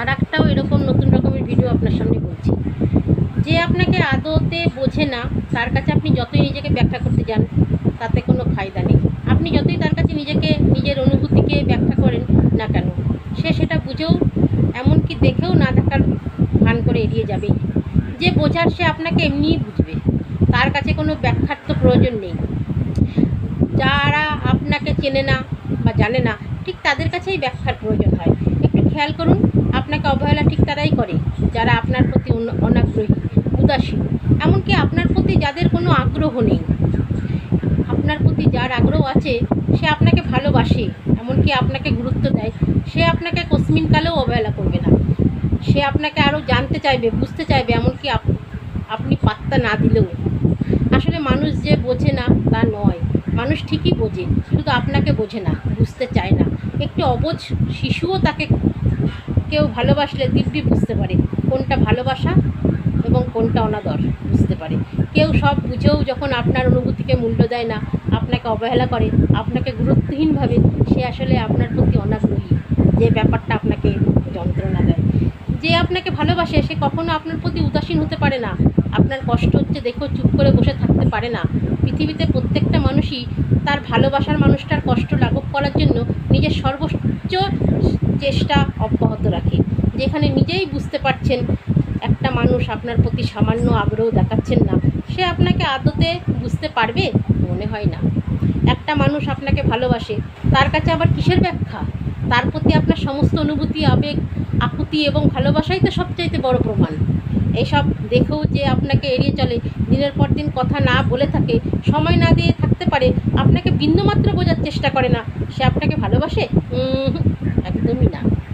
আর একটাও এরকম নতুন রকমের ভিডিও আপনার সামনে বলছি। যে আপনাকে আদতে বোঝে না, তার কাছে আপনি যতই নিজেকে ব্যাখ্যা করতে যান, তাতে কোনো ফায়দা নেই। আপনি যতই তার কাছে নিজেকে, নিজের অনুভূতিকে ব্যাখ্যা করেন না কেন, সে সেটা বুঝেও, এমনকি দেখেও না দেখার ভান করে এড়িয়ে যাবে। যে বোঝার সে আপনাকে এমনিই বুঝবে। তার কাছে কোনো ব্যাখ্যার তো প্রয়োজন নেই। যারা আপনাকে চেনে না বা জানে না, ঠিক তাদের কাছেই ব্যাখ্যার প্রয়োজন হয়। একটু খেয়াল করুন আপনাকে অবহেলা ঠিক তারাই করে, যারা আপনার প্রতি অন- অনাগ্রহী, উদাসীন। এমনকি আপনার প্রতি যাদের কোনো আগ্রহ নেই। আপনার প্রতি যার আগ্রহ আছে, সে আপনাকে ভালোবাসে, এমনকি আপনাকে গুরুত্ব দেয়। সে আপনাকে কস্মিনকালেও অবহেলা করবে না। সে আপনাকে আরও জানতে চাইবে, বুঝতে চাইবে, এমনকি আপ- আপনি পাত্তা না দিলেও। আসলে মানুষ যে বোঝে না, তা নয়। মানুষ ঠিকই বোঝে, শুধু আপনাকে বোঝে না, বুঝতে চায় না। একটি অবুঝ শিশুও তাকে কেউ ভালোবাসলে দিব্যি বুঝতে পারে কোনটা ভালোবাসা এবং কোনটা অনাদর বুঝতে পারে। কেউ সব বুঝেও যখন আপনার অনুভূতিকে মূল্য দেয় না, আপনাকে অবহেলা করে, আপনাকে গুরুত্বহীনভাবে, সে আসলে আপনার প্রতি অনাগ্রহী, যে ব্যাপারটা আপনাকে যন্ত্রণা দেয়। যে আপনাকে ভালোবাসে, সে কখনো আপনার প্রতি উদাসীন হতে পারে না। আপনার কষ্ট হচ্ছে দেখেও চুপ করে বসে থাকতে পারে না। পৃথিবীতে প্রত্যেকটা মানুষই তার ভালোবাসার মানুষটার কষ্ট লাঘব করার জন্য নিজের সর্বোচ্চ চেষ্টা অব্যাহত রাখে। যেখানে নিজেই বুঝতে পারছেন একটা মানুষ আপনার প্রতি সামান্য আগ্রহ দেখাচ্ছেন না, সে আপনাকে আদতে বুঝতে পারবে? মনে হয় না। একটা মানুষ আপনাকে ভালোবাসে, তার কাছে আবার কিসের ব্যাখ্যা? তার প্রতি আপনার সমস্ত অনুভূতি, আবেগ, আকুতি এবং ভালোবাসাই তো সবচাইতে বড় প্রমাণ। এইসব দেখেও যে আপনাকে এড়িয়ে চলে, দিনের পর দিন কথা না বলে থাকে, সময় না দিয়ে থাকতে পারে, আপনাকে বিন্দুমাত্র বোঝার চেষ্টা করে না। সে আপনাকে ভালোবাসে? aquí terminamos.